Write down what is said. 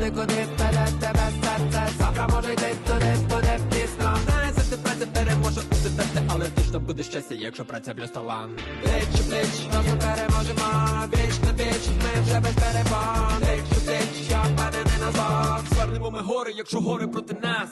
Куди вперед тебе серце Завтра може йти туди, куди пізно Знає, ти праця переможе у тебе, але точно буде щастя, якщо праця плюс талант. бліч, плеч, Разом переможемо Віч на віч, ми вже без перебон плеч, плеч, я впаде не на зло Звернемо ми гори, якщо гори проти нас.